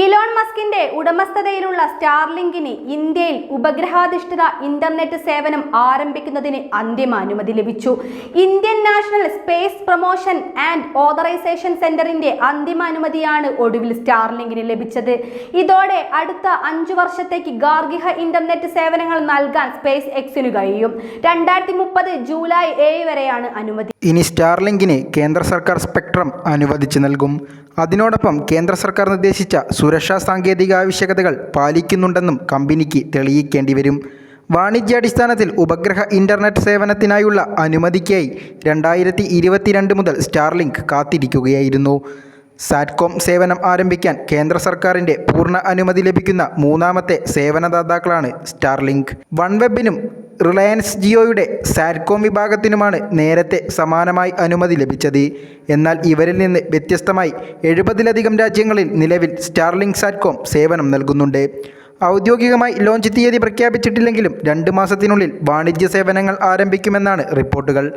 Elon മസ്കിന്റെ ഉടമസ്ഥതയിലുള്ള സ്റ്റാർലിങ്കിന് ഇന്ത്യയിൽ ഉപഗ്രഹാധിഷ്ഠിത ഇന്റർനെറ്റ് സേവനം ആരംഭിക്കുന്നതിന് അന്തിമ അനുമതി ലഭിച്ചു. Indian national space promotion and authorisation സെന്ററിന്റെ അന്തിമ അനുമതിയാണ് ഒടുവിൽ സ്റ്റാർലിങ്കിന് ലഭിച്ചത്. ഇതോടെ അടുത്ത അഞ്ചു വർഷത്തേക്ക് ഗാർഹിക ഇന്റർനെറ്റ് സേവനങ്ങൾ നൽകാൻ സ്പേസ് എക്സിനു കഴിയും. രണ്ടായിരത്തി മുപ്പത് ജൂലൈ ഏഴ് വരെയാണ് അനുമതി. ഇനി സ്റ്റാർലിങ്കിന് കേന്ദ്ര സർക്കാർ സ്പെക്ട്രം അനുവദിച്ചു നൽകും. അതിനോടൊപ്പം കേന്ദ്ര സർക്കാർ നിർദ്ദേശിച്ച സുരക്ഷാ സാങ്കേതിക ആവശ്യകതകൾ പാലിക്കുന്നുണ്ടെന്നും കമ്പനിക്ക് തെളിയിക്കേണ്ടി വരും വാണിജ്യാടിസ്ഥാനത്തിൽ ഉപഗ്രഹ ഇന്റർനെറ്റ് സേവനത്തിനായുള്ള അനുമതിക്കായി രണ്ടായിരത്തി ഇരുപത്തിരണ്ട് മുതൽ സ്റ്റാർലിങ്ക് കാത്തിരിക്കുകയായിരുന്നു. സാറ്റ്കോം സേവനം ആരംഭിക്കാൻ കേന്ദ്ര സർക്കാരിന്റെ പൂർണ അനുമതി ലഭിക്കുന്ന മൂന്നാമത്തെ സേവനദാതാക്കളാണ് സ്റ്റാർലിങ്ക്. വൺവെബിനും റിലയൻസ് ജിയോയുടെ സാറ്റ്കോം വിഭാഗത്തിനുമാണ് നേരത്തെ സമാനമായി അനുമതി ലഭിച്ചത്. എന്നാൽ ഇവരിൽ നിന്ന് വ്യത്യസ്തമായി എഴുപതിലധികം രാജ്യങ്ങളിൽ നിലവിൽ സ്റ്റാർലിങ്ക് സാറ്റ്കോം സേവനം നൽകുന്നുണ്ട്. ഔദ്യോഗികമായി ലോഞ്ച് തീയതി പ്രഖ്യാപിച്ചിട്ടില്ലെങ്കിലും രണ്ട് മാസത്തിനുള്ളിൽ വാണിജ്യ സേവനങ്ങൾ ആരംഭിക്കുമെന്നാണ് റിപ്പോർട്ടുകൾ.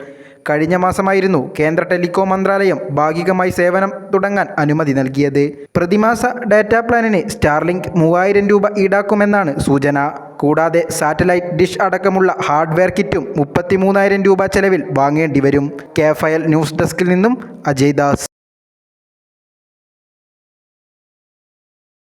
കഴിഞ്ഞ മാസമായിരുന്നു കേന്ദ്ര ടെലികോം മന്ത്രാലയം ഭാഗികമായി സേവനം തുടങ്ങാൻ അനുമതി നൽകിയത്. പ്രതിമാസ ഡാറ്റാ പ്ലാനിന് സ്റ്റാർലിങ്ക് മൂവായിരം രൂപ ഈടാക്കുമെന്നാണ് സൂചന. കൂടാതെ സാറ്റലൈറ്റ് ഡിഷ് അടക്കമുള്ള ഹാർഡ്വെയർ കിറ്റും മുപ്പത്തിമൂന്നായിരം രൂപ ചെലവിൽ വാങ്ങേണ്ടി വരും കെ ഫയൽ ന്യൂസ് ഡെസ്കിൽ നിന്നും അജയ് ദാസ്.